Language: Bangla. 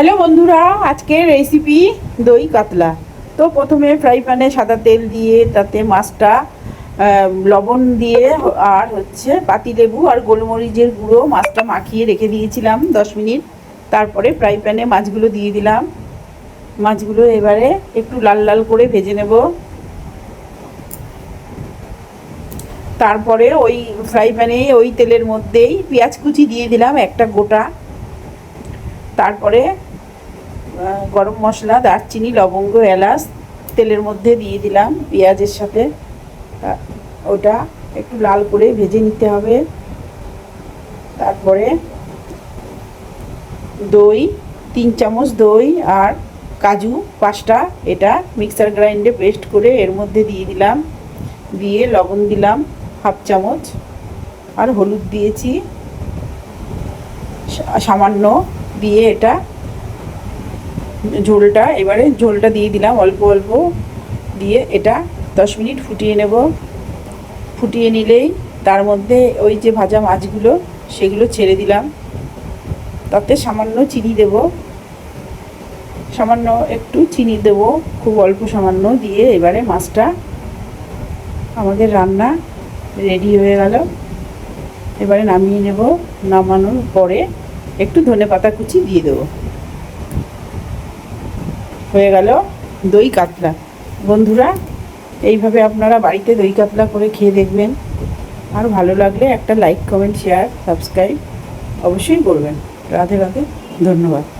হ্যালো বন্ধুরা, আজকের রেসিপি দই কাতলা। তো প্রথমে ফ্রাই প্যানে সাদা তেল দিয়ে, তাতে মাছটা লবণ দিয়ে আর হচ্ছে পাতিলেবু আর গোলমরিচের গুঁড়ো মাছটা মাখিয়ে রেখে দিয়েছিলাম দশ মিনিট। তারপরে ফ্রাই প্যানে মাছগুলো দিয়ে দিলাম। মাছগুলো এবারে একটু লাল লাল করে ভেজে নেব। তারপরে ওই ফ্রাই প্যানে ওই তেলের মধ্যেই পেঁয়াজ কুচি দিয়ে দিলাম একটা গোটা। তারপরে গরম মশলা, দারচিনি, লবঙ্গ, এলাচ, তেলের মধ্যে দিয়ে দিলাম, পেঁয়াজের সাথে। ওটা একটু লাল করে ভেজে নিতে হবে। তারপরে দই, তিন চামচ দই আর কাজু পাঁচটা, এটা মিক্সার গ্রাইন্ডে পেস্ট করে এর মধ্যে দিয়ে দিলাম। দিয়ে লবণ দিলাম হাফ চামচ। আর হলুদ দিয়েছি। সামান্য দিয়ে এটা ঝোলটা, এবারে ঝোলটা দিয়ে দিলাম অল্প অল্প দিয়ে এটা দশ মিনিট ফুটিয়ে নেব। ফুটিয়ে নিলেই তার মধ্যে ওই যে ভাজা মাছগুলো, সেগুলো ছেড়ে দিলাম। তাতে সামান্য চিনি দেব। সামান্য একটু চিনি দেব, খুব অল্প সামান্য দিয়ে এবারে মাছটা আমাদের রান্না রেডি হয়ে গেল। এবারে নামিয়ে নেব, নামানোর পরে একটু ধনে পাতা কুচি দিয়ে দেবো। হয়ে গেল দই কাতলা। বন্ধুরা, এইভাবে আপনারা বাড়িতে দই কাতলা করে খেয়ে দেখবেন। আর ভালো লাগলে একটা লাইক কমেন্ট শেয়ার সাবস্ক্রাইব অবশ্যই করবেন। রাধে রাধে, ধন্যবাদ।